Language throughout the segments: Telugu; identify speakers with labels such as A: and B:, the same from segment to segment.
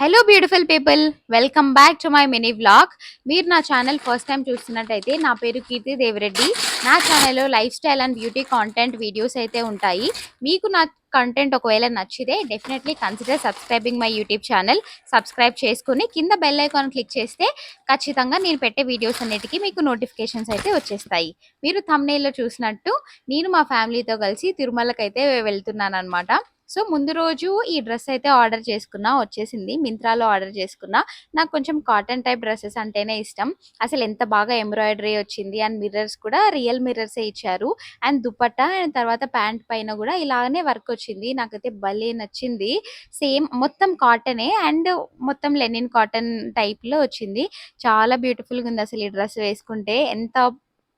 A: Hello beautiful people welcome back to my mini vlog మీరు నా ఛానల్ ఫస్ట్ టైం చూస్తున్నట్టయితే నా పేరు కీర్తి దేవిరెడ్డి. నా ఛానల్లో life style and beauty content videos అయితే ఉంటాయి. మీకు నా కంటెంట్ ఒకవేళ నచ్చితే definitely consider subscribing my YouTube channel subscribe చేసుకుని కింద బెల్ ఐకాన్ క్లిక్ చేస్తే ఖచ్చితంగా నేను పెట్టే వీడియోస్ అన్నిటికీ మీకు నోటిఫికేషన్స్ అయితే వచ్చేస్తాయి. మీరు తమ్నేల్లో చూసినట్టు నేను మా ఫ్యామిలీతో కలిసి తిరుమలకైతే వెళ్తున్నాను అనమాట సో ముందు రోజు ఈ డ్రెస్ అయితే ఆర్డర్ చేసుకున్నా వచ్చేసింది. మింత్రాలో ఆర్డర్ చేసుకున్నా. నాకు కొంచెం కాటన్ టైప్ డ్రెస్సెస్ అంటేనే ఇష్టం. అసలు ఎంత బాగా ఎంబ్రాయిడరీ వచ్చింది అండ్ మిర్రర్స్ కూడా రియల్ మిర్రర్సే ఇచ్చారు. అండ్ దుపట్టా అండ్ తర్వాత ప్యాంట్ పైన కూడా ఇలాగనే వర్క్ వచ్చింది. నాకైతే భలే నచ్చింది. సేమ్ మొత్తం కాటనే అండ్ మొత్తం లెనిన్ కాటన్ టైప్లో వచ్చింది. చాలా బ్యూటిఫుల్గా ఉంది అసలు ఈ డ్రెస్ వేసుకుంటే. ఎంత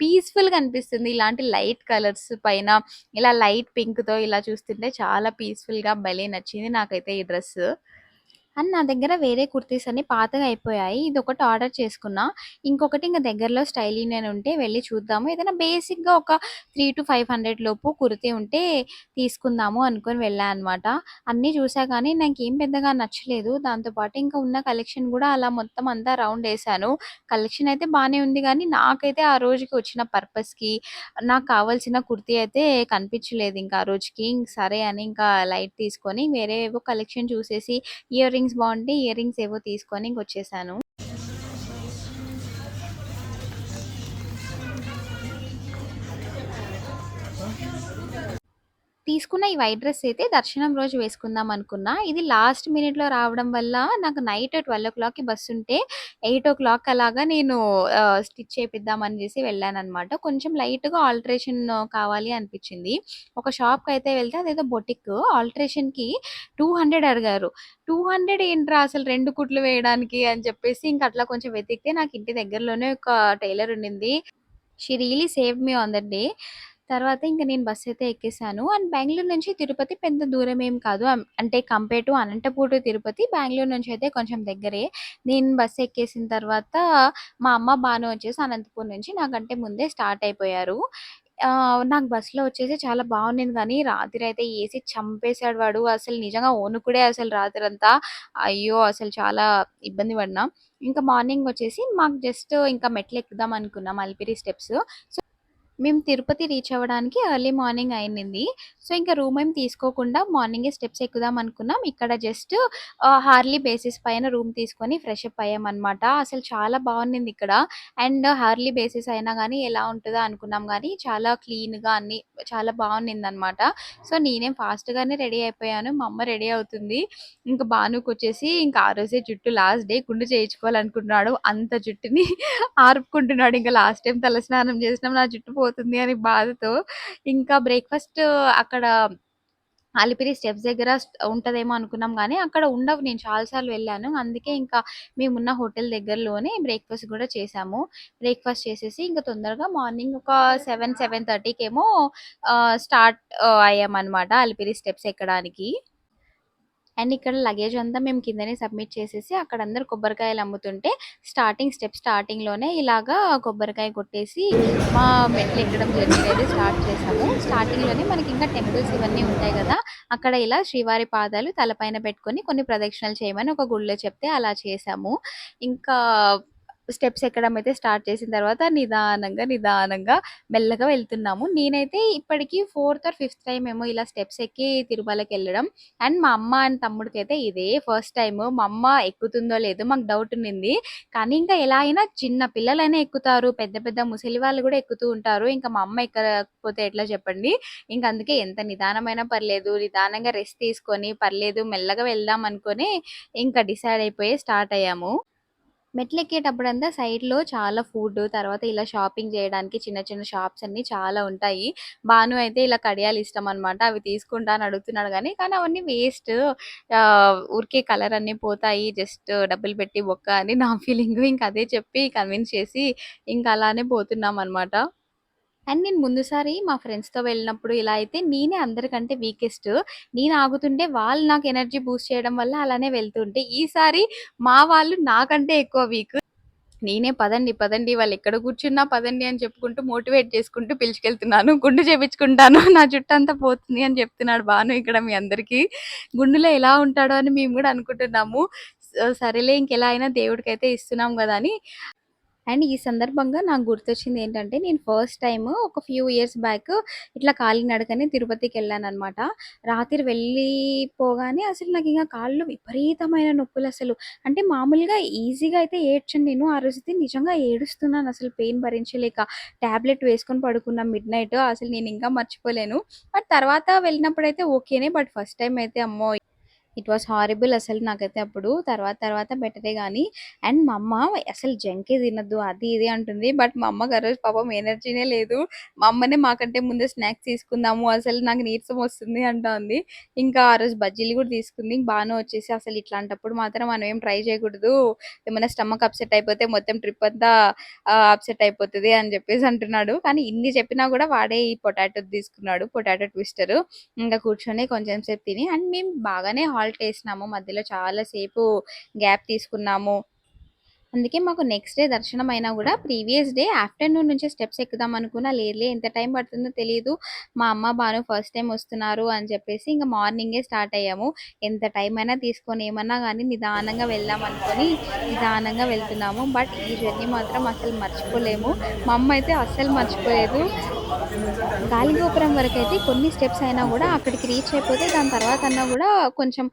A: పీస్ఫుల్గా అనిపిస్తుంది. ఇలాంటి లైట్ కలర్స్ పైన ఇలా లైట్ పింక్తో ఇలా చూస్తుంటే చాలా పీస్ఫుల్గా భలే నచ్చింది నాకైతే ఈ డ్రెస్ అండ్ నా దగ్గర వేరే కుర్తీస్ అన్ని పాతగా అయిపోయాయి. ఇది ఒకటి ఆర్డర్ చేసుకున్నా. ఇంకొకటి ఇంకా దగ్గరలో స్టైల్ యూనియన్ ఉంటే వెళ్ళి చూద్దాము. ఏదైనా బేసిక్గా ఒక త్రీ టు ఫైవ్ హండ్రెడ్ లోపు కుర్తీ ఉంటే తీసుకుందాము అనుకొని వెళ్ళాను అనమాట అన్నీ చూసా కానీ నాకు ఏం పెద్దగా నచ్చలేదు. దాంతో పాటు ఇంకా ఉన్న కలెక్షన్ కూడా అలా మొత్తం అంతా రౌండ్ వేసాను. కలెక్షన్ అయితే బాగానే ఉంది కానీ నాకైతే ఆ రోజుకి వచ్చిన పర్పస్కి నాకు కావాల్సిన కుర్తీ అయితే కనిపించలేదు ఇంకా ఆ రోజుకి. ఇంక సరే అని ఇంకా లైట్ తీసుకొని వేరే ఏవో కలెక్షన్ చూసేసి ఇయర్ రింగ్స్ రింగ్స్ బాగుంటే ఇయర్ రింగ్స్ ఏవో తీసుకొని ఇంకొచ్చేసాను. తీసుకున్న ఈ వైట్ డ్రెస్ అయితే దర్శనం రోజు వేసుకుందాం అనుకున్నా. ఇది లాస్ట్ మినిట్లో రావడం వల్ల నాకు నైట్ ట్వెల్వ్ ఓ క్లాక్కి బస్సు ఉంటే ఎయిట్ ఓ క్లాక్ అలాగా నేను స్టిచ్ చేపిద్దామని చేసి వెళ్ళాను అనమాట కొంచెం లైట్గా ఆల్టరేషన్ కావాలి అనిపించింది. ఒక షాప్కి అయితే వెళ్తే అదేదో బొటిక్. ఆల్టరేషన్కి టూ హండ్రెడ్ అడిగారు. టూ హండ్రెడ్ ఏంట్రా అసలు రెండు కుట్లు వేయడానికి అని చెప్పేసి ఇంకా అట్లా కొంచెం వెతికితే నాకు ఇంటి దగ్గరలోనే ఒక టైలర్ ఉండింది. She really save me on that day. తర్వాత ఇంక నేను బస్ అయితే ఎక్కేసాను. అండ్ బెంగళూరు నుంచి తిరుపతి పెద్ద దూరం ఏం కాదు. అంటే compare to Anantapur to Tirupati Bengaluru నుంచి అయితే కొంచెం దగ్గరే. నేను బస్ ఎక్కేసిన తర్వాత మా అమ్మ బాను వచ్చేసి అనంతపూర్ నుంచి నాకంటే ముందే స్టార్ట్ అయిపోయారు. నాకు బస్సులో వచ్చేసి చాలా బాగుండింది కానీ రాత్రి అయితే ఏసీ చంపేశాడు వాడు. అసలు నిజంగా ఓనుకుడే అసలు రాత్రి అంతా అయ్యో అసలు చాలా ఇబ్బంది పడినా. ఇంకా మార్నింగ్ వచ్చేసి మాకు జస్ట్ ఇంకా మెట్లు ఎక్కుదాం అనుకున్నాం. అల్పిరి స్టెప్స్. సో మేము తిరుపతి రీచ్ అవ్వడానికి ఎర్లీ మార్నింగ్ అయింది సో ఇంకా రూమ్ ఏం తీసుకోకుండా మార్నింగే స్టెప్స్ ఎక్కుదాం అనుకున్నాం. ఇక్కడ జస్ట్ హార్లీ బేసిస్ పైన రూమ్ తీసుకొని ఫ్రెష్ అప్ అయ్యామన్నమాట. అసలు చాలా బాగుండింది ఇక్కడ. అండ్ హార్లీ బేసిస్ అయినా కానీ ఎలా ఉంటుందో అనుకున్నాం కానీ చాలా క్లీన్గా అన్ని చాలా బాగుండింది అనమాట సో నేనేం ఫాస్ట్గానే రెడీ అయిపోయాను. మా అమ్మ రెడీ అవుతుంది. ఇంకా బానుకు వచ్చేసి ఇంకా ఆ రోజే జుట్టు లాస్ట్ డే గుండు చేయించుకోవాలనుకుంటున్నాడు. అంత జుట్టుని ఆర్పుకుంటున్నాడు. ఇంకా లాస్ట్ టైం తల స్నానం చేసినాం. నా జుట్టు పోతుంది అని బాధతో ఇంకా బ్రేక్ఫాస్ట్ అక్కడ అలిపిరి స్టెప్స్ దగ్గర ఉంటుందేమో అనుకున్నాం కానీ అక్కడ ఉండవు. నేను చాలాసార్లు వెళ్ళాను. అందుకే ఇంకా మేమున్న హోటల్ దగ్గరలోనే బ్రేక్ఫాస్ట్ కూడా చేసాము బ్రేక్ఫాస్ట్ చేసేసి ఇంకా తొందరగా మార్నింగ్ ఒక సెవెన్ సెవెన్ థర్టీకి ఏమో స్టార్ట్ అయ్యామన్నమాట అలిపిరి స్టెప్స్ ఎక్కడానికి. అండ్ ఇక్కడ లగేజ్ అంతా మేము కిందనే సబ్మిట్ చేసేసి అక్కడ అందరు కొబ్బరికాయలు అమ్ముతుంటే స్టార్టింగ్ స్టెప్ స్టార్టింగ్లోనే ఇలాగా కొబ్బరికాయ కొట్టేసి మా మెట్లు ఎక్కడం జర్నీ అనేది స్టార్ట్ చేసాము స్టార్టింగ్లోనే మనకి ఇంకా టెంపుల్స్ ఇవన్నీ ఉంటాయి కదా అక్కడ ఇలా శ్రీవారి పాదాలు తలపైన పెట్టుకొని కొన్ని ప్రదక్షిణలు చేయమని ఒక గుళ్ళో చెప్తే అలా చేసాము ఇంకా స్టెప్స్ ఎక్కడం అయితే స్టార్ట్ చేసిన తర్వాత నిదానంగా నిదానంగా మెల్లగా వెళ్తున్నాము. నేనైతే ఇప్పటికీ ఫోర్త్ ఆర్ ఫిఫ్త్ టైం ఏమో ఇలా స్టెప్స్ ఎక్కి తిరుమలకి వెళ్ళడం. అండ్ మా అమ్మ అండ్ తమ్ముడికి అయితే ఇదే ఫస్ట్ టైం మా అమ్మ ఎక్కుతుందో లేదో మాకు డౌట్ ఉండింది. కానీ ఇంకా ఎలా అయినా చిన్న పిల్లలైనా ఎక్కుతారు. పెద్ద పెద్ద ముసలి వాళ్ళు కూడా ఎక్కుతూ ఉంటారు. ఇంకా మా అమ్మ ఎక్కకపోతే ఎట్లా చెప్పండి? ఇంకా అందుకే ఎంత నిదానమైనా పర్లేదు. నిదానంగా రెస్ట్ తీసుకొని పర్లేదు మెల్లగా వెళ్దాం అనుకొని ఇంకా డిసైడ్ అయిపోయి స్టార్ట్ అయ్యాము. మెట్లు ఎక్కేటప్పుడంతా సైడ్‌లో చాలా ఫుడ్ తర్వాత ఇలా షాపింగ్ చేయడానికి చిన్న చిన్న షాప్స్ అన్ని చాలా ఉంటాయి. భాను అయితే ఇలా కడియాలు ఇష్టం అన్నమాట. అవి తీసుకుంటా అని అడుగుతున్నాడు కానీ కానీ అవన్నీ వేస్ట్. ఊరికే కలర్ అన్నీ పోతాయి. జస్ట్ డబ్బులు పెట్టి బొక్క అని నా ఫీలింగ్ ఇంకా అదే చెప్పి కన్విన్స్ చేసి ఇంకా అలానే పోతున్నాం అనమాట అండ్ నేను ముందుసారి మా ఫ్రెండ్స్‌తో వెళ్ళినప్పుడు ఇలా అయితే నేనే అందరికంటే వీకెస్ట్. నేను ఆగుతుంటే వాళ్ళు నాకు ఎనర్జీ బూస్ట్ చేయడం వల్ల అలానే వెళ్తుంటే ఈసారి మా వాళ్ళు నాకంటే ఎక్కువ వీక్. నేనే పదండి, పదండి వాళ్ళెక్కడ కూర్చున్నా పదండి అని చెప్పుకుంటూ మోటివేట్ చేసుకుంటూ పిలుచుకెళ్తున్నాను. గుండు చేపించుకుంటాను. నా జుట్టంతా పోతుంది అని చెప్తున్నాడు భాను ఇక్కడ మీ అందరికీ. గుండులో ఎలా ఉంటాడో అని మేము గూడా అనుకుంటున్నాము. స సరేలే ఇంకెలా అయినా దేవుడికైతే ఇస్తున్నాం గదా! అని అండ్ ఈ సందర్భంగా నాకు గుర్తొచ్చింది ఏంటంటే, నేను ఫస్ట్ టైం ఒక ఫ్యూ ఇయర్స్ బ్యాక్ ఇట్లా కాలినడకనే అనమాట రాత్రి వెళ్ళిపోగానే అసలు నాకు ఇంకా కాళ్ళు విపరీతమైన నొప్పులు అసలు అంటే మామూలుగా ఈజీగా అయితే ఏడ్చండి నేను. ఆ రోజైతే నిజంగా ఏడుస్తున్నాను అసలు పెయిన్ భరించలేక. టాబ్లెట్ వేసుకొని పడుకున్నా మిడ్‌నైట్. అసలు నేను ఇంకా మర్చిపోలేను. బట్ తర్వాత వెళ్ళినప్పుడైతే ఓకేనే. బట్ ఫస్ట్ టైం అయితే అమ్మో! ఇట్ వాస్ హారిబుల్ అసలు నాకైతే అప్పుడు. తర్వాత తర్వాత బెటరే కానీ అండ్ మా అమ్మ అసలు జంకే తినద్దు అది ఇది అంటుంది. బట్ మా అమ్మకి ఆ రోజు పాపం ఎనర్జీనే లేదు. మా అమ్మనే మాకంటే ముందే స్నాక్స్ తీసుకుందాము. అసలు నాకు నీరసం వస్తుంది అంటా ఉంది. ఇంకా ఆ రోజు బజ్జీలు కూడా తీసుకుంది. బాగానే వచ్చేసి అసలు ఇట్లాంటప్పుడు మాత్రం మనం ఏం ట్రై చేయకూడదు. ఏమైనా స్టమక్ అప్‌సెట్ అయిపోతే మొత్తం ట్రిప్ అంతా అప్‌సెట్ అయిపోతది అని చెప్పేసి అంటున్నాడు. కానీ ఇన్ని చెప్పినా కూడా వాడే ఈ పొటాటో తీసుకున్నాడు. Potato twister. ఇంకా కూర్చొని కొంచెం సేపు తిని అండ్ మేము బాగానే హాల్ట్ వేసినాము మధ్యలో చాలా సేపు గ్యాప్ తీసుకున్నాము. అందుకే మాకు నెక్స్ట్ డే దర్శనం అయినా కూడా ప్రీవియస్ డే ఆఫ్టర్‌నూన్ నుంచే స్టెప్స్ ఎక్కుదాం అనుకున్నా. లేదులే ఎంత టైం పడుతుందో తెలియదు మా అమ్మ, బాను ఫస్ట్ టైం వస్తున్నారు అని చెప్పేసి ఇంకా మార్నింగే స్టార్ట్ అయ్యాము. ఎంత టైం అయినా తీసుకొని ఏమన్నా కానీ నిదానంగా వెళ్దాం అనుకొని నిదానంగా వెళ్తున్నాము. బట్ ఈ జర్నీ మాత్రం అసలు మర్చిపోలేము. మా అమ్మ అయితే అస్సలు మర్చిపోలేదు. గాలిగోపురం అయితే కొన్ని స్టెప్స్ అయినా కూడా అక్కడికి రీచ్ అయిపోతే దాని తర్వాతన్నా కూడా కొంచెం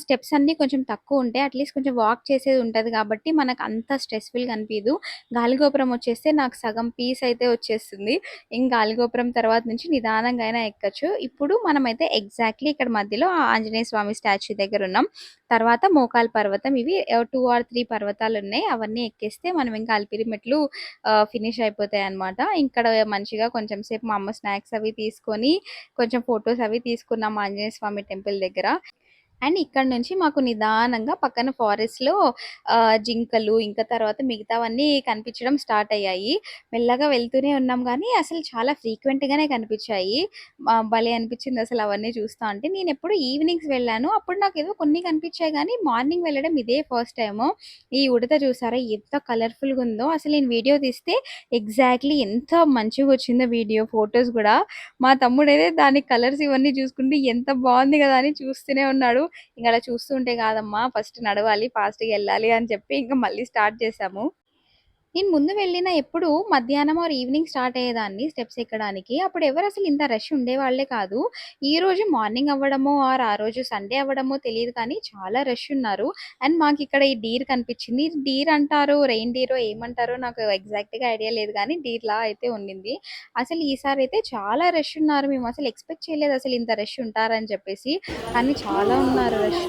A: స్టెప్స్ అన్నీ కొంచెం తక్కువ ఉంటాయి అట్‌లీస్ట్ కొంచెం వాక్ చేసేది ఉంటది కాబట్టి మనకు అంత స్ట్రెస్‌ఫుల్‌గా అనిపించదు గాలిగోపురం వచ్చేస్తే నాకు సగం పీస్ అయితే వచ్చేస్తుంది. ఇంక గాలిగోపురం తర్వాత నుంచి నిదానంగా అయినా ఎక్కొచ్చు. ఇప్పుడు మనమైతే ఎగ్జాక్ట్‌లీ ఇక్కడ మధ్యలో ఆంజనేయ స్వామి స్టాచ్యూ దగ్గరున్నాం. తర్వాత మోకాల్ పర్వతం ఇవి టూ ఆర్ త్రీ పర్వతాలు ఉన్నాయి అవన్నీ ఎక్కేస్తే మనం ఇంకా అల్పిరి మెట్లు ఫినిష్ అయిపోతాయి అనమాట ఇక్కడ మంచిగా కొంచెం కాసేపు మా అమ్మ స్నాక్స్ అవి తీసుకొని కొంచెం ఫొటోస్ అవి తీసుకున్నాం ఆంజనేయ స్వామి టెంపుల్ దగ్గర. అండ్ ఇక్కడ నుంచి మాకు నిదానంగా పక్కన ఫారెస్ట్‌లో జింకలు ఇంకా తర్వాత మిగతావన్నీ కనిపించడం స్టార్ట్ అయ్యాయి. మెల్లగా వెళ్తూనే ఉన్నాం కానీ అసలు చాలా ఫ్రీక్వెంట్‌గానే కనిపించాయి. భలే అనిపించింది అసలు అవన్నీ చూస్తా ఉంటే. నేనెప్పుడు ఈవినింగ్స్ వెళ్ళాను. అప్పుడు నాకు ఏదో కొన్ని కనిపించాయి కానీ మార్నింగ్ వెళ్ళడం ఇదే ఫస్ట్ టైము. ఈ ఉడత చూసారా ఎంత కలర్‌ఫుల్‌గా ఉందో. అసలు నేను వీడియో తీస్తే ఎగ్జాక్ట్‌లీ ఎంత మంచిగా వచ్చిందో వీడియో, ఫొటోస్ కూడా మా తమ్ముడైతే దాని కలర్స్ ఇవన్నీ చూసుకుంటే ఎంత బాగుంది కదా అని చూస్తూనే ఉన్నాడు. ఇంకా అలా చూస్తుంటే కాదమ్మా ఫస్ట్ నడవాలి, ఫాస్ట్‌గా వెళ్ళాలి అని చెప్పి ఇంకా మళ్ళీ స్టార్ట్ చేసాము. నేను ముందు వెళ్ళిన ఎప్పుడు మధ్యాహ్నం ఆర్ ఈవినింగ్ స్టార్ట్ అయ్యేదాన్ని స్టెప్స్ ఎక్కడానికి. అప్పుడు ఎవరు అసలు ఇంత రష్ ఉండేవాళ్ళే కాదు. ఈ రోజు మార్నింగ్ అవ్వడమో ఆర్ ఆ రోజు సండే అవ్వడమో తెలియదు కానీ చాలా రష్ ఉన్నారు. అండ్ మాకు ఇక్కడ ఈ డీర్ కనిపించింది. డీర్ అంటారో, రెయిన్ డీరో ఏమంటారో నాకు ఎగ్జాక్ట్‌గా ఐడియా లేదు కానీ డీర్‌లా అయితే ఉండింది. అసలు ఈసారి అయితే చాలా రష్ ఉన్నారు. మేము అసలు ఎక్స్‌పెక్ట్ చేయలేదు అసలు ఇంత రష్ ఉంటారని చెప్పేసి. కానీ చాలా ఉన్నారు రష్.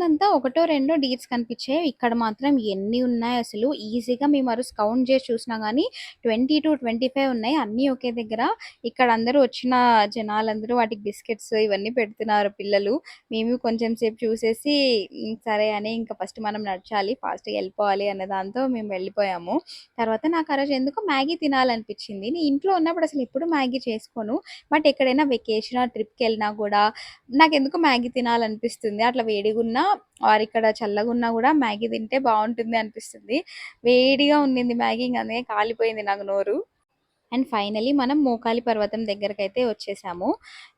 A: ముందంతా ఒకటో, రెండో డీర్స్ కనిపించాయి. ఇక్కడ మాత్రం ఎన్ని ఉన్నాయి అసలు ఈజీగా మేము ఆ రోజు కౌంట్ చేసి చూసినా గానీ 20-25 ఉన్నాయి. అన్నీ ఒకే దగ్గర. ఇక్కడ అందరూ వచ్చిన జనాలందరూ వాటికి బిస్కెట్స్ ఇవన్నీ పెడుతున్నారు పిల్లలు. మేము కొంచెం సేపు చూసేసి సరే అని ఇంకా ఫస్ట్ మనం నడచాలి, ఫాస్ట్‌గా వెళ్ళిపోవాలి అనే దాంతో మేము వెళ్ళిపోయాము. తర్వాత నాకు ఆ రోజు ఎందుకో మ్యాగీ తినాలనిపించింది. నేను ఇంట్లో ఉన్నప్పుడు అసలు ఎప్పుడు మ్యాగీ చేసుకోను. బట్ ఎక్కడైనా వెకేషన్ ట్రిప్కి వెళ్ళినా కూడా నాకు ఎందుకు మ్యాగీ తినాలనిపిస్తుంది. అట్లా వేడిగున్నా ఆర్ ఇక్కడ చల్లగున్నా కూడా మ్యాగీ తింటే బాగుంటుంది అనిపిస్తుంది. వేడిగా ఉండింది మ్యాగీ ఇంక అందుకే కాలిపోయింది నాకు నోరు. అండ్ ఫైనలీ మనం మోకాలి పర్వతం దగ్గరకైతే వచ్చేసాము.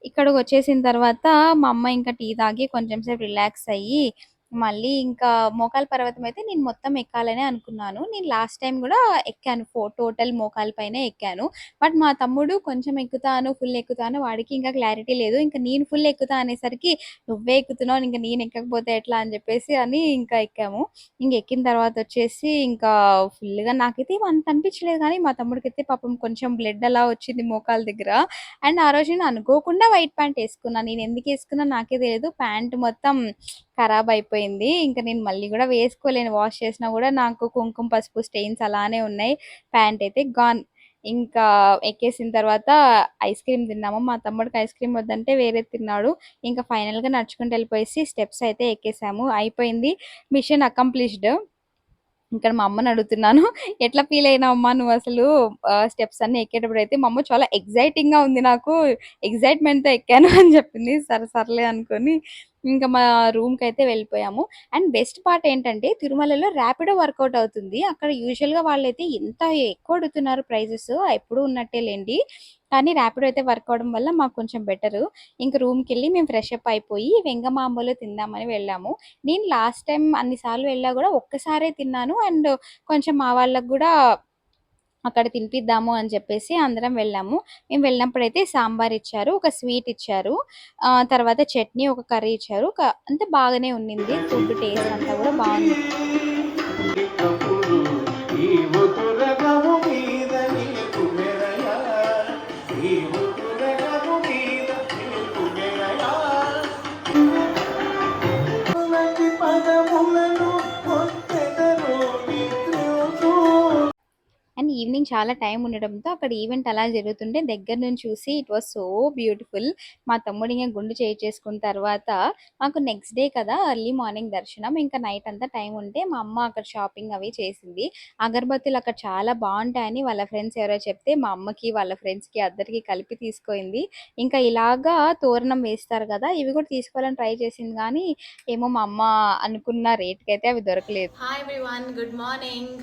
A: ఇక్కడికొచ్చేసిన తర్వాత మా అమ్మ ఇంకా టీ తాగి కొంచెం సేపు రిలాక్స్ అయ్యి మళ్ళీ ఇంకా మోకాల్ పర్వతం అయితే నేను మొత్తం ఎక్కాలనే అనుకున్నాను. నేను లాస్ట్ టైం కూడా ఎక్కాను. ఫో టోటల్ మోకాలి పైన ఎక్కాను. బట్ మా తమ్ముడు కొంచెం ఎక్కుతాను, ఫుల్ ఎక్కుతాను వాడికి ఇంకా క్లారిటీ లేదు. ఇంకా నేను ఫుల్ ఎక్కుతా అనేసరికి నువ్వే ఎక్కుతున్నావు ఇంకా నేను ఎక్కకపోతే ఎట్లా అని చెప్పేసి అని ఇంకా ఎక్కాము. ఇంక ఎక్కిన తర్వాత వచ్చేసి ఇంకా ఫుల్‌గా నాకైతే అంత అనిపించలేదు కానీ మా తమ్ముడికి అయితే పాపం కొంచెం బ్లడ్ అలా వచ్చింది మోకాలు దగ్గర. అండ్ ఆ రోజు నేను అనుకోకుండా వైట్ ప్యాంట్ వేసుకున్నాను నేను ఎందుకు వేసుకున్నా నాకే తెలియదు ప్యాంట్ మొత్తం ఖరాబ్ అయిపోయింది. ఇంకా నేను మళ్ళీ కూడా వేసుకోలేను. వాష్ చేసినా కూడా నాకు కుంకుమ, పసుపు స్టెయిన్స్ అలానే ఉన్నాయి. ప్యాంట్ అయితే గాన్. ఇంకా ఎక్కేసిన తర్వాత ఐస్ క్రీమ్ తిన్నాము. మా తమ్ముడికి ఐస్ క్రీమ్ వద్దంటే వేరే తిన్నాడు. ఇంకా ఫైనల్‌గా నడుచుకుంటూ వెళ్ళిపోయేసి స్టెప్స్ అయితే ఎక్కేసాము. అయిపోయింది. Mission accomplished. ఇక్కడ మా అమ్మని అడుగుతున్నాను. "ఎట్లా ఫీల్ అయినా అమ్మ నువ్వు అసలు స్టెప్స్ అన్ని ఎక్కేటప్పుడు అయితే మా అమ్మ చాలా ఎగ్జైటింగ్గా ఉంది నాకు. ఎగ్జైట్మెంట్తో ఎక్కాను అని చెప్పింది. సరే సర్లే అనుకొని ఇంకా మా రూమ్కి అయితే వెళ్ళిపోయాము. అండ్ బెస్ట్ పార్ట్ ఏంటంటే తిరుమలలో ర్యాపిడో వర్కౌట్ అవుతుంది. అక్కడ యూజువల్‌గా వాళ్ళైతే ఎంత ఎక్కువ అడుగుతున్నారు ప్రైజెస్ ఎప్పుడు ఉన్నట్టే లేండి కానీ ర్యాపిడో అయితే వర్క్ అవ్వడం వల్ల మాకు కొంచెం బెటరు. ఇంక రూమ్‌కెళ్ళి మేము ఫ్రెష్ అప్ అయిపోయి వెంగమాంబలో తిందామని వెళ్ళాము. నేను లాస్ట్ టైం అన్నిసార్లు వెళ్ళా కూడా ఒక్కసారే తిన్నాను. అండ్ కొంచెం మా వాళ్ళకు కూడా అక్కడ తినిపిద్దాము అని చెప్పేసి అందరం వెళ్ళాము. మేము వెళ్ళినప్పుడైతే సాంబార్ ఇచ్చారు. ఒక స్వీట్ ఇచ్చారు. తర్వాత చట్నీ, ఒక కర్రీ ఇచ్చారు. క అంటే బాగానే ఉన్నింది. ఫుడ్ టేస్ట్ అంతా కూడా బాగుంది చాలా టైం ఉండడంతో అక్కడ ఈవెంట్ అలా జరుగుతుంటే దగ్గర నుంచి చూసి ఇట్ వాస్ సో బ్యూటిఫుల్. మా తమ్ముడు గుండు గుండు చేయించేసుకున్న తర్వాత మాకు నెక్స్ట్ డే కదా ఎర్లీ మార్నింగ్ దర్శనం. ఇంకా నైట్ అంతా టైం ఉంటే మా అమ్మ అక్కడ షాపింగ్ అవి చేసింది. అగరబత్తులు అక్కడ చాలా బాగుంటాయని వాళ్ళ ఫ్రెండ్స్ ఎవరో చెప్తే మా అమ్మకి, వాళ్ళ ఫ్రెండ్స్‌కి అద్దరికి కలిపి తీసుకుంది. ఇంకా ఇలాగా తోరణం వేస్తారు కదా! ఇవి కూడా తీసుకోవాలని ట్రై చేసింది కానీ ఏమో మా అమ్మ అనుకున్న రేట్‌కైతే అవి దొరకలేదు.
B: హాయ్ ఎవ్రీవన్ గుడ్ మార్నింగ్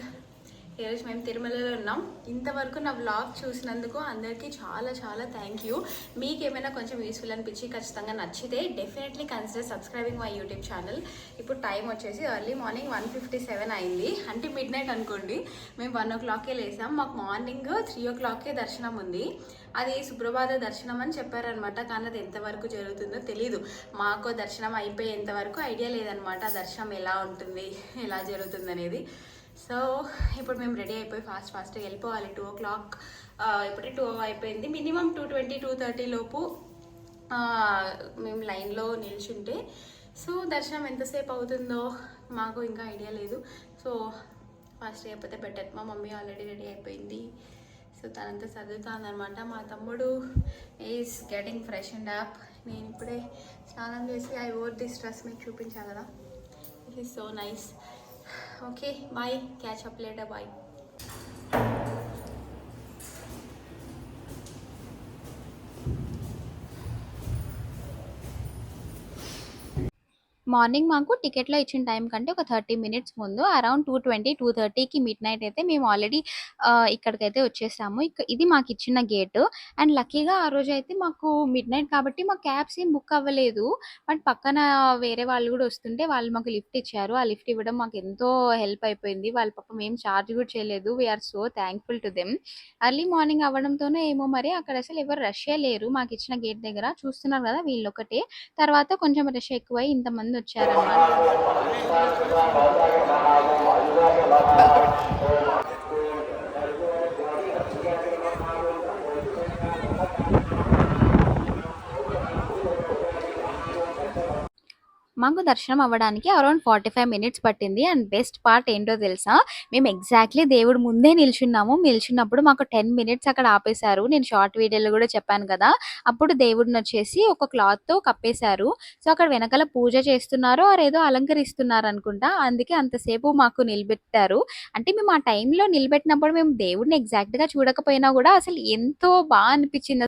B: ఈరోజు మేము తిరుమలలో ఉన్నాం. ఇంతవరకు నా బ్లాగ్ చూసినందుకు అందరికీ చాలా చాలా థ్యాంక్ యూ మీకు ఏమైనా కొంచెం యూస్ఫుల్ అనిపించి ఖచ్చితంగా నచ్చితే definitely consider subscribing my YouTube channel ఇప్పుడు టైం వచ్చేసి early morning one fifty seven అయింది. అంటే మిడ్ నైట్ అనుకోండి. మేము వన్ ఓ క్లాక్కే లేసాం. మాకు మార్నింగ్ త్రీ ఓ క్లాక్కే దర్శనం ఉంది. అది సుప్రభాత దర్శనం అని చెప్పారనమాట కానీ అది ఎంతవరకు జరుగుతుందో తెలీదు. మాకు దర్శనం అయిపోయేంతవరకు ఐడియా లేదనమాట ఆ దర్శనం ఎలా ఉంటుంది? ఎలా జరుగుతుంది అనేది. సో ఇప్పుడు మేము రెడీ అయిపోయి ఫాస్ట్ ఫాస్ట్గా వెళ్ళిపోవాలి. టూ ఓ క్లాక్ ఇప్పుడే టూ అయిపోయింది. Minimum two twenty two thirty లోపు మేము లైన్లో నిల్చుంటే సో దర్శనం ఎంతసేపు అవుతుందో మాకు ఇంకా ఐడియా లేదు. సో ఫాస్ట్ అయిపోతే బెటర్ మా మమ్మీ ఆల్రెడీ రెడీ అయిపోయింది. సో తనంతా చదువుతానమాట మా తమ్ముడు is getting fresh and up నేను ఇప్పుడే స్నానం చేసి ఐ ఓర్ దిస్ డ్రెస్ మీకు చూపించాను కదా. This is so nice okay bye catch up later bye
A: morning మాకు టికెట్‌లో ఇచ్చిన టైం కంటే ఒక 30 మినిట్స్ ముందు అరౌండ్ టూ ట్వంటీ టూ థర్టీకి మిడ్ నైట్ అయితే మేము ఆల్రెడీ ఇక్కడికైతే వచ్చేసాము. ఇది మాకు ఇచ్చిన గేట్ అండ్ లక్కీగా ఆ రోజైతే మాకు మిడ్ నైట్ కాబట్టి మా క్యాబ్స్ ఏం బుక్ అవ్వలేదు. బట్ పక్కన వేరే వాళ్ళు కూడా వస్తుంటే వాళ్ళు మాకు లిఫ్ట్ ఇచ్చారు. ఆ లిఫ్ట్ ఇవ్వడం మాకు ఎంతో హెల్ప్ అయిపోయింది. వాళ్ళ పాపం ఏం చార్జ్ కూడా చేయలేదు. We are so thankful to them. Early morning అవ్వడంతోనే ఏమో మరి అక్కడ అసలు ఎవరు రష్ లేరు మాకు ఇచ్చిన గేట్ దగ్గర. చూస్తున్నారు కదా వీళ్ళు ఒకటే తర్వాత కొంచెం రష్ ఎక్కువై ఇంతమంది వచ్చారన్నమాట మాకు దర్శనం అవ్వడానికి అరౌండ్ 45 మినిట్స్ పట్టింది. అండ్ బెస్ట్ పార్ట్ ఏంటో తెలుసా? మేము ఎగ్జాక్ట్‌లీ దేవుడు ముందే నిల్చున్నాము. నిల్చున్నప్పుడు మాకు 10 మినిట్స్ అక్కడ ఆపేశారు. నేను షార్ట్ వీడియోలో కూడా చెప్పాను కదా! అప్పుడు దేవుడిని వచ్చేసి ఒక క్లాత్‌తో కప్పేశారు. సో, అక్కడ వెనకాల పూజ చేస్తున్నారో ఏదో ఏదో అలంకరిస్తున్నారనుకుంటా. అందుకే అంతసేపు మాకు నిలబెట్టారు. అంటే మేము ఆ టైంలో నిలబెట్టినప్పుడు మేము దేవుడిని ఎగ్జాక్ట్‌గా చూడకపోయినా కూడా అసలు ఎంతో బాగా అనిపించింది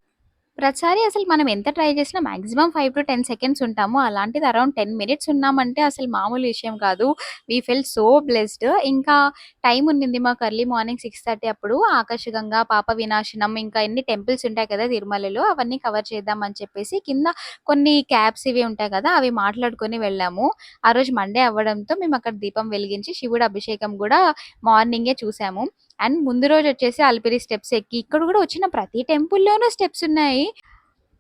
A: ప్రతిసారి అసలు మనం ఎంత ట్రై చేసినా మాక్సిమం 5-10 సెకండ్స్ ఉంటాము. అలాంటిది అరౌండ్ 10 మినిట్స్ ఉన్నామంటే అసలు మామూలు విషయం కాదు. We felt so blessed. ఇంకా టైం ఉండింది మాకు ఎర్లీ మార్నింగ్ 6:30 అప్పుడు ఆకాశగంగా, పాప వినాశనం ఇంకా ఎన్ని టెంపుల్స్ ఉంటాయి కదా! తిరుమలలో అవన్నీ కవర్ చేద్దాం అని చెప్పేసి కింద కొన్ని క్యాబ్స్ ఇవి ఉంటాయి కదా! అవి మాట్లాడుకొని వెళ్ళాము. ఆ రోజు మండే అవ్వడంతో మేము అక్కడ దీపం వెలిగించి శివుడు అభిషేకం కూడా మార్నింగే చూసాము. అండ్ ముందు రోజు వచ్చేసి అలిపిరి స్టెప్స్ ఎక్కి ఇక్కడ కూడా వచ్చిన ప్రతి టెంపుల్‌లోనూ స్టెప్స్ ఉన్నాయి.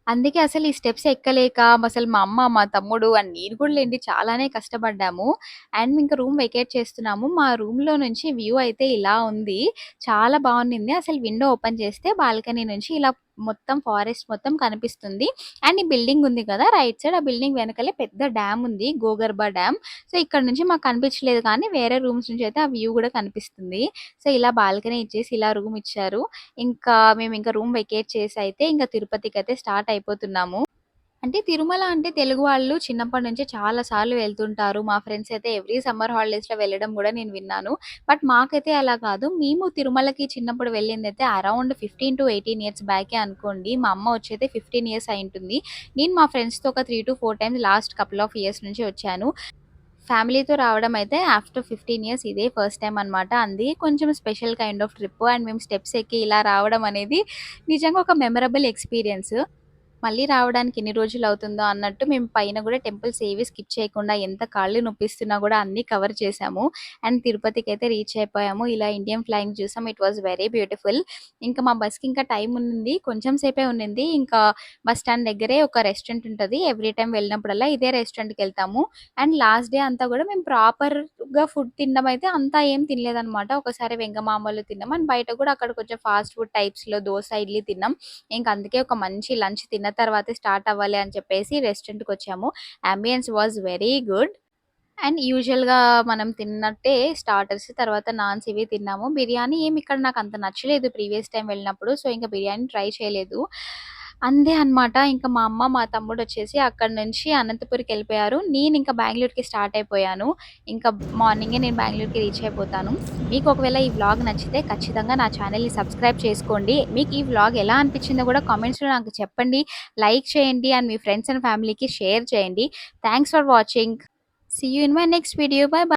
A: అందుకే అసలు ఈ స్టెప్స్ ఎక్కలేక అసలు మా అమ్మ, మా తమ్ముడు అండ్ నేను కూడా లేండి చాలానే కష్టపడ్డాము. అండ్ ఇంకా రూమ్ వెకేట్ చేస్తున్నాము. మా రూమ్‌లో నుంచి వ్యూ అయితే ఇలా ఉంది. చాలా బాగుంది అసలు విండో ఓపెన్ చేస్తే బాల్కనీ నుంచి ఇలా మొత్తం ఫారెస్ట్ మొత్తం కనిపిస్తుంది. అండ్ ఈ బిల్డింగ్ ఉంది కదా! రైట్ సైడ్ ఆ బిల్డింగ్ వెనకలే పెద్ద డ్యామ్ ఉంది. గోగర్భ డ్యామ్. సో, ఇక్కడ నుంచి మాకు కనిపించలేదు కానీ వేరే రూమ్స్ నుంచి అయితే ఆ వ్యూ కూడా కనిపిస్తుంది. సో, ఇలా బాల్కనీ ఇచ్చేసి ఇలా రూమ్ ఇచ్చారు. ఇంకా మేము ఇంకా రూమ్ వెకేట్ చేసి అయితే ఇంకా తిరుపతికి అయితే స్టార్ట్ అయిపోతున్నాము. అంటే తిరుమల అంటే తెలుగు వాళ్ళు చిన్నప్పటి నుంచి చాలా సార్లు వెళ్తుంటారు. మా ఫ్రెండ్స్ అయితే ఎవ్రీ సమ్మర్ హాలిడేస్‌లో వెళ్ళడం గూడా నేను విన్నాను. బట్ మాకైతే అలా కాదు. మేము తిరుమలకి చిన్నప్పుడు వెళ్ళిందైతే అరౌండ్ 15-18 ఇయర్స్ బ్యాకే అనుకోండి. మా అమ్మ వచ్చైతే 15 ఇయర్స్ అయ్యుంటుంది. నేను మా ఫ్రెండ్స్‌తో ఒక 3-4 times last couple of years నుంచి వచ్చాను. ఫ్యామిలీతో రావడం అయితే ఆఫ్టర్ 15 ఇయర్స్ ఇదే ఫస్ట్ టైమ్ అనమాట. అందుకే కొంచెం special kind of trip and మేము స్టెప్స్ ఎక్కి ఇలా రావడం అనేది నిజంగా ఒక మెమరబుల్ ఎక్స్‌పీరియన్స్. మళ్ళీ రావడానికి ఎన్ని రోజులు అవుతుందో అన్నట్టు మేము పైన కూడా టెంపుల్స్ ఏవి స్కిప్ చేయకుండా ఎంత కాళ్ళు నొప్పిస్తున్నా కూడా అన్ని కవర్ చేసాము అండ్ తిరుపతికి అయితే రీచ్ అయిపోయాము. ఇలా ఇండియన్ ఫ్లైయింగ్ చూసాం. It was very beautiful. ఇంకా మా బస్‌కి ఇంకా టైం ఉన్నింది. కొంచెం సేపే ఉన్నింది. ఇంకా బస్ స్టాండ్ దగ్గరే ఒక రెస్టారెంట్ ఉంటుంది ఎవ్రీ టైం వెళ్ళినప్పుడల్లా ఇదే రెస్టారెంట్‌కెళ్తాము. అండ్ లాస్ట్ డే అంతా కూడా మేము ప్రాపర్‌గా ఫుడ్ తినడం అయితే అంతా ఏం తినలేదనమాట. ఒకసారి వెంగమాంబలో తిన్నాం. అండ్ బయట కూడా అక్కడ కొంచెం ఫాస్ట్ ఫుడ్ టైప్స్‌లో దోశ ఇడ్లీ తిన్నాం. ఇంకా అందుకే ఒక మంచి లంచ్ తిన్న తర్వాత స్టార్ట్ అవ్వాలి అని చెప్పేసి రెస్టారెంట్‌కొచ్చాము. Ambience was very good. And యూజువల్‌గా మనం తిన్నట్టే స్టార్టర్స్ తర్వాత నాన్స్ ఇవి తిన్నాము. బిర్యానీ ఏమి ఇక్కడ నాకు అంత నచ్చలేదు ప్రీవియస్ టైం వెళ్ళినప్పుడు. సో, ఇంకా బిర్యానీ ట్రై చేయలేదు. అంతే అనమాట. ఇంకా మా అమ్మ, మా తమ్ముడు వచ్చేసి అక్కడి నుంచి అనంతపూర్‌కెళ్ళిపోయారు. నేను ఇంకా బెంగుళూరుకి స్టార్ట్ అయిపోయాను. ఇంకా మార్నింగే నేను బెంగుళూరుకి రీచ్ అయిపోతాను. మీకు ఒకవేళ ఈ వ్లాగ్ నచ్చితే ఖచ్చితంగా నా ఛానెల్‌ని సబ్స్క్రైబ్ చేసుకోండి. మీకు ఈ వ్లాగ్ ఎలా అనిపించిందో కూడా కామెంట్స్‌లో నాకు చెప్పండి. లైక్ చేయండి అండ్ మీ ఫ్రెండ్స్ అండ్ ఫ్యామిలీకి షేర్ చేయండి. Thanks for watching. See you in my next video. Bye bye.